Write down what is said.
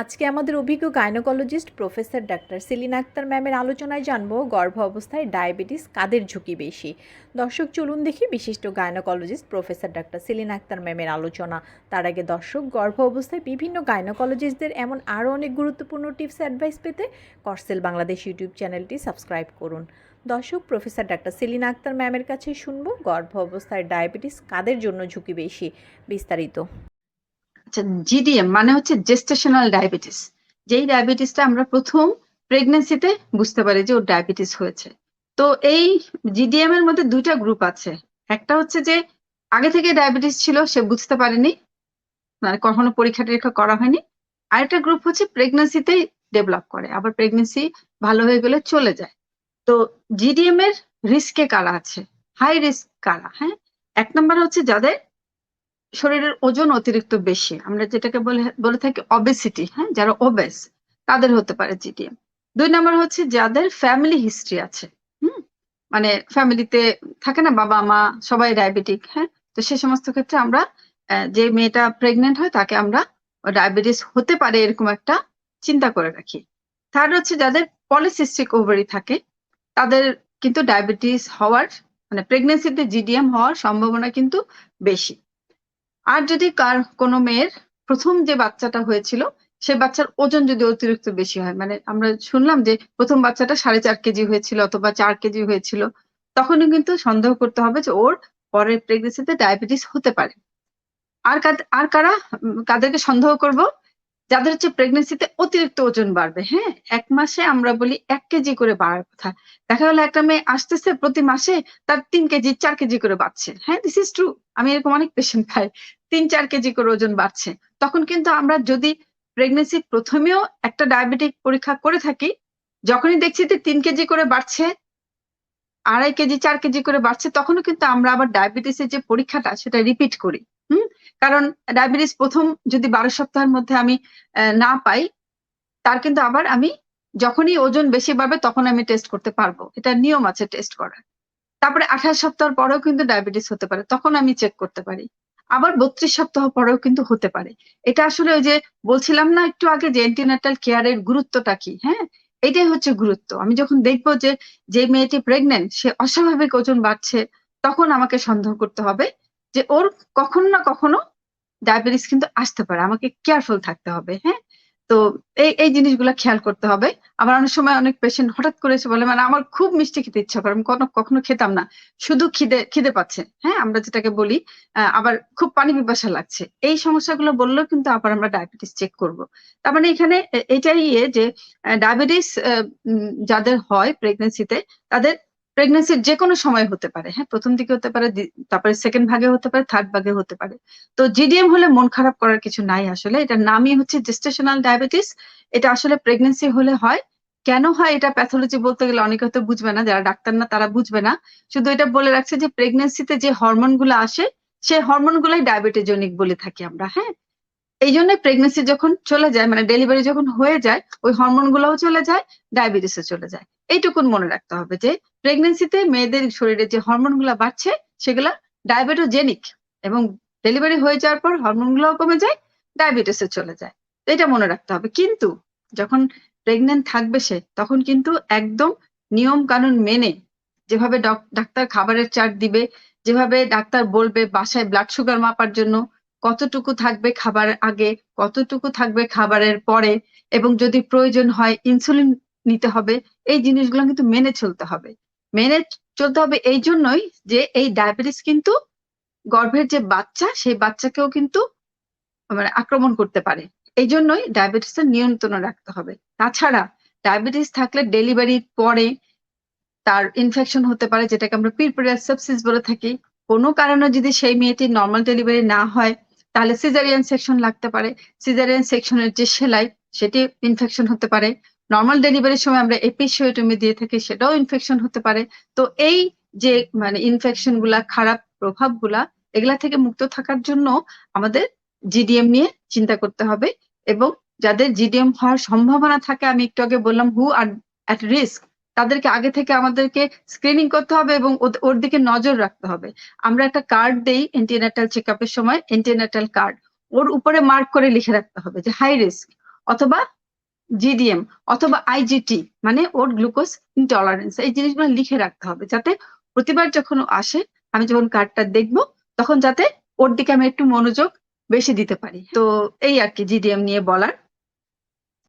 আজকে আমাদের অভিজ্ঞ gynaecologist professor doctor Selina Akter ম্যামের আলোচনায় জানব গর্ভ অবস্থায় ডায়াবেটিস কাদের ঝুঁকি বেশি? দর্শক, চলুন দেখি বিশিষ্ট gynaecologist professor doctor Selina Akter ম্যামের আলোচনা। তার আগে দর্শক, গর্ভ অবস্থায় বিভিন্ন গাইনোকোলজিস্টদের এমন আরও অনেক গুরুত্বপূর্ণ টিপস অ্যাডভাইস পেতে করসেল বাংলাদেশ ইউটিউব চ্যানেলটি সাবস্ক্রাইব করুন। দর্শক, প্রফেসর ডাক্তার সেলিনা আক্তার ম্যামের কাছে শুনব গর্ভ অবস্থায় ডায়াবেটিস কাদের জন্য ঝুঁকি বেশি? বিস্তারিত। আচ্ছা জিডিএম মানে হচ্ছে জেস্টেশনাল ডায়াবেটিস যেই ডায়াবেটিসটা আমরা প্রথম প্রেগনেন্সিতে বুঝতে পারি যে ওর ডায়াবেটিস হয়েছে। তো এই জিডিএম এর মধ্যে দুইটা গ্রুপ আছে। একটা হচ্ছে যে আগে থেকে ডায়াবেটিস ছিল, সে বুঝতে পারেনি মানে কখনো পরীক্ষা টরীক্ষা করা হয়নি। আরেকটা গ্রুপ হচ্ছে প্রেগনেন্সিতেই ডেভেলপ করে, আবার প্রেগনেন্সি ভালো হয়ে গেলে চলে যায়। তো জিডিএম এর রিস্কে কারা আছে? হাই রিস্ক কারা? হ্যাঁ? এক নম্বর হচ্ছে যাদের শরীরের ওজন অতিরিক্ত বেশি। আমরা যেটাকে বলে বলে থাকি অবেসিটি হ্যাঁ? যারা ওবেস তাদের হতে পারে জিডিএম দুই নম্বর হচ্ছে যাদের ফ্যামিলি হিস্ট্রি আছে, হুম? মানে ফ্যামিলিতে থাকে না বাবা, মা, সবাই ডায়াবেটিক হ্যাঁ? তো সে সমস্ত ক্ষেত্রে আমরা যে মেয়েটা প্রেগনেন্ট হয়, তাকে আমরা ডায়াবেটিস হতে পারে এরকম একটা চিন্তা করে রাখি। থার্ড হচ্ছে যাদের পলিসিস্টিক ওভারি থাকে, তাদের কিন্তু ডায়াবেটিস হওয়ার মানে প্রেগনেন্সিতে জিডিএম হওয়ার সম্ভাবনা কিন্তু বেশি। আর যদি কার কোনো মেয়ের প্রথম যে বাচ্চাটা হয়েছিল, সে বাচ্চার ওজন যদি অতিরিক্ত বেশি হয় মানে আমরা শুনলাম যে প্রথম বাচ্চাটা সাড়ে চার কেজি হয়েছিল অথবা চার কেজি হয়েছিল তখনই কিন্তু সন্দেহ করতে হবে যে ওর পরের প্রেগনেন্সিতে ডায়াবেটিস হতে পারে। আর আর কারা কাদেরকে সন্দেহ করব? যাদের হচ্ছে প্রেগনেন্সিতে অতিরিক্ত ওজন বাড়বে হ্যাঁ? এক মাসে আমরা বলি এক কেজি করে বাড়ার কথা। দেখা গেলো একটা মেয়ে আসতেছে প্রতি মাসে তার তিন কেজি, চার কেজি করে বাড়ছে। হ্যাঁ দিস ইজ ট্রু আমি এরকম অনেক পেশেন্ট পাই। তিন, চার কেজি করে ওজন বাড়ছে। তখন কিন্তু আমরা যদি প্রেগনেন্সি প্রথমেও একটা ডায়াবেটিক পরীক্ষা করে থাকি, যখনই দেখছি যে তিন কেজি করে বাড়ছে, আড়াই কেজি, চার কেজি করে বাড়ছে, তখনও কিন্তু আমরা আবার ডায়াবেটিসের যে পরীক্ষাটা, সেটা রিপিট করি। কারণ ডায়াবেটিস প্রথম যদি বারো সপ্তাহের মধ্যে আমি না পাই, তার কিন্তু আবার আমি যখনই ওজন বেশি বাড়বে তখন আমি টেস্ট করতে পারব। এটা নিয়ম আছে টেস্ট করার। তারপরে আঠাশ সপ্তাহ পরেও কিন্তু ডায়াবেটিস হতে পারে, তখন আমি চেক করতে পারি। আবার বত্রিশ সপ্তাহ পরেও কিন্তু হতে পারে। এটা আসলে ওই যে বলছিলাম না একটু আগে যে এন্টিনাটাল কেয়ারের গুরুত্বটা কি? হ্যাঁ এটাই হচ্ছে গুরুত্ব। আমি যখন দেখব যে যে মেয়েটি প্রেগনেন্ট সে অস্বাভাবিক ওজন বাড়ছে, তখন আমাকে সন্দেহ করতে হবে যে ওর কখনো না কখনো ডায়াবেটিস কিন্তু আসতে পারে। আমাকে কেয়ারফুল থাকতে হবে হ্যাঁ? তো এই এই জিনিসগুলো খেয়াল করতে হবে। আবার অনেক সময় অনেক পেশেন্ট হঠাৎ করে এসে বলে মানে আমার খুব মিষ্টি খেতে ইচ্ছা করে, আমি কোনো কখনো খেতাম না। শুধু খিদে খিদে পাচ্ছে। হ্যাঁ আমরা যেটাকে বলি আবার খুব পানি পিপাসা লাগছে। এই সমস্যাগুলো বললেও কিন্তু আবার আমরা ডায়াবেটিস চেক করব। তার মানে এখানে এটাই ইয়ে যে ডায়াবেটিস যাদের হয় প্রেগনেন্সিতে তাদের প্রেগনেন্সির যে কোনো সময় হতে পারে হ্যাঁ প্রথম দিকে হতে পারে তারপরে সেকেন্ড ভাগে হতে পারে থার্ড ভাগে হতে পারে। তো জিডিএম হলে মন খারাপ করার কিছু নাই আসলে, এটার নামই হচ্ছে জেস্টেশনাল ডায়াবেটিস এটা আসলে প্রেগনেন্সি হলে হয়। কেন হয় এটা প্যাথোলজি বলতে গেলে অনেকে হয়তো বুঝবে না, যারা ডাক্তার না তারা বুঝবে না। শুধু এটা বলে রাখছে যে প্রেগনেন্সিতে যে হরমোনগুলো আসে সেই হরমোন গুলাই ডায়াবেটিজনিক বলে থাকি আমরা হ্যাঁ। এই জন্য প্রেগনেন্সি যখন চলে যায় মানে ডেলিভারি যখন হয়ে যায়, ওই হরমোন গুলোও চলে যায় ডায়াবেটিসে চলে যায়। এইটুকুন মনে রাখতে হবে যে প্রেগনেন্সিতে মেয়েদের শরীরে যে হরমোনগুলা বাড়ছে, সেগুলা ডায়াবেটোজেনিক এবং ডেলিভারি হয়ে যাওয়ার পর হরমোন গুলোও কমে যায় ডায়াবেটিসে চলে যায়। এটা মনে রাখতে হবে। কিন্তু যখন প্রেগনেন্ট থাকবে সে, তখন কিন্তু একদম নিয়ম কানুন মেনে যেভাবে ডক- ডাক্তার খাবারের চার্ট দিবে, যেভাবে ডাক্তার বলবে বাসায় ব্লাড সুগার মাপার জন্য, কতটুকু থাকবে খাবার আগে, কতটুকু থাকবে খাবারের পরে, এবং যদি প্রয়োজন হয় ইনসুলিন নিতে হবে, এই জিনিসগুলো কিন্তু মেনে চলতে হবে। মেনে চলতে হবে এই জন্যই যে এই ডায়াবেটিস কিন্তু গর্ভের যে বাচ্চা, সেই বাচ্চাকেও কিন্তু মানে আক্রমণ করতে পারে। এই জন্যই ডায়াবেটিসের নিয়ন্ত্রণ রাখতে হবে। তাছাড়া ডায়াবেটিস থাকলে ডেলিভারির পরে তার ইনফেকশন হতে পারে, যেটাকে আমরা পিরপেরিয়াল সেপসিস বলে থাকি। কোনো কারণে যদি সেই মেয়েটির নর্মাল ডেলিভারি না হয়, তাহলে সিজারিয়ান সেকশন লাগতে পারে। সিজারিয়ান সেকশনের যে সেলাই, সেটি ইনফেকশন হতে পারে। নর্মাল ডেলিভারির সময় আমরা এপিসিওটমি দিয়ে থাকি, সেটাও ইনফেকশন হতে পারে। তো এই যে মানে ইনফেকশনগুলা, খারাপ প্রভাবগুলা, এগুলা থেকে মুক্ত থাকার জন্য আমাদের জিডিএম নিয়ে চিন্তা করতে হবে এবং যাদের জিডিএম হওয়ার সম্ভাবনা থাকে, আমি একটু আগে বললাম হু আর অ্যাট রিস্ক তাদেরকে আগে থেকে আমাদেরকে স্ক্রিনিং করতে হবে এবং ওর দিকে নজর রাখতে হবে। আমরা একটা কার্ড দেই এন্টিনাটাল চেক আপের সময় এন্টিনাটাল কার্ড ওর উপরে মার্ক করে লিখে রাখতে হবে যে হাই রিস্ক অথবা জিডিএম অথবা আইজিটি মানে ওর গ্লুকোজ ইনটলারেন্স এই জিনিসগুলো লিখে রাখতে হবে যাতে প্রতিবার যখন আসে, আমি যখন কার্ডটা দেখব, তখন যাতে ওর দিকে আমি একটু মনোযোগ বেশি দিতে পারি। তো এই আর কি জিডিএম নিয়ে বলার।